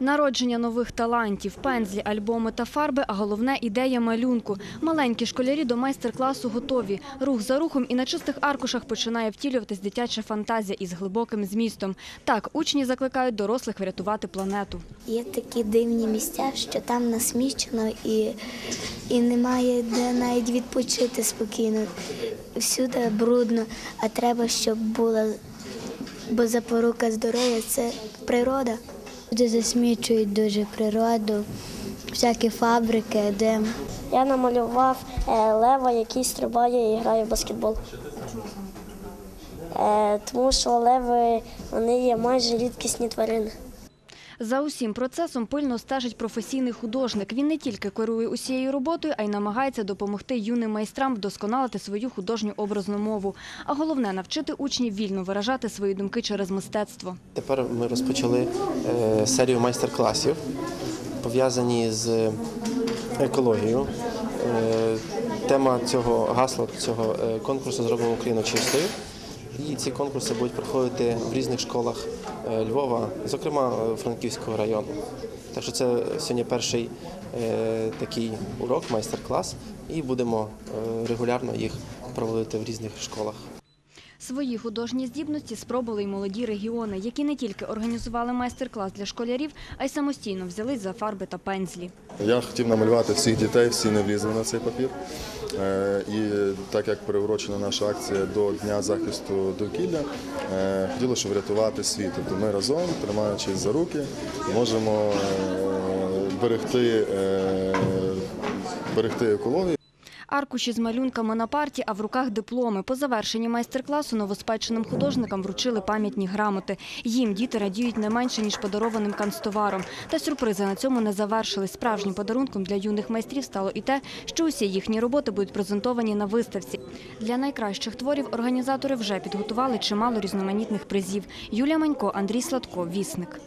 Народження нових талантів, пензлі, альбоми та фарби, а головне – ідея малюнку. Маленькі школярі до майстер-класу готові. Рух за рухом і на чистих аркушах починає втілюватись дитяча фантазія із глибоким змістом. Так, учні закликають дорослих врятувати планету. Є такі дивні місця, що там насмічено і, і немає де навіть відпочити спокійно. Всюди брудно, а треба, щоб була, бо запорука здоров'я це природа. Люди засмічують дуже природу, всякі фабрики, де Я намалював е, лева, який стрибає і грає в баскетбол. Е, Тому що леви вони є майже рідкісні тварини. За усім процесом пильно стежить професійний художник. Він не тільки керує усією роботою, а й намагається допомогти юним майстрам вдосконалити свою художню образну мову. А головне – навчити учнів вільно виражати свої думки через мистецтво. Тепер ми розпочали е, серію майстер-класів, пов'язані з екологією. Е, Тема цього гасла цього е, конкурсу зробимо Україну чистою. І ці конкурси будуть проходити в різних школах е, Львова, зокрема е, Франківського району. Так що це сьогодні перший е, такий урок, майстер-клас, і будемо регулярно їх проводити в різних школах. Свої художні здібності спробували й молоді регіони, які не тільки організували майстер-клас для школярів, а й самостійно взялись за фарби та пензлі. Я хотів намалювати всіх дітей, всі не влізли на цей папір. Е, І так як приурочена наша акція до Дня захисту довкілля, е, хотіли, щоб врятувати світ. Тобто ми разом, тримаючись за руки, можемо е, берегти, берегти екологію. Аркуші з малюнками на парті, а в руках дипломи. По завершенні майстер-класу новоспеченим художникам вручили пам'ятні грамоти. Їм діти радіють не менше, ніж подарованим канцтоваром. Та сюрпризи на цьому не завершились. Справжнім подарунком для юних майстрів стало і те, що усі їхні роботи будуть презентовані на виставці. Для найкращих творів організатори вже підготували чимало різноманітних призів. Юлія Манько, Андрій Сладко, Вісник.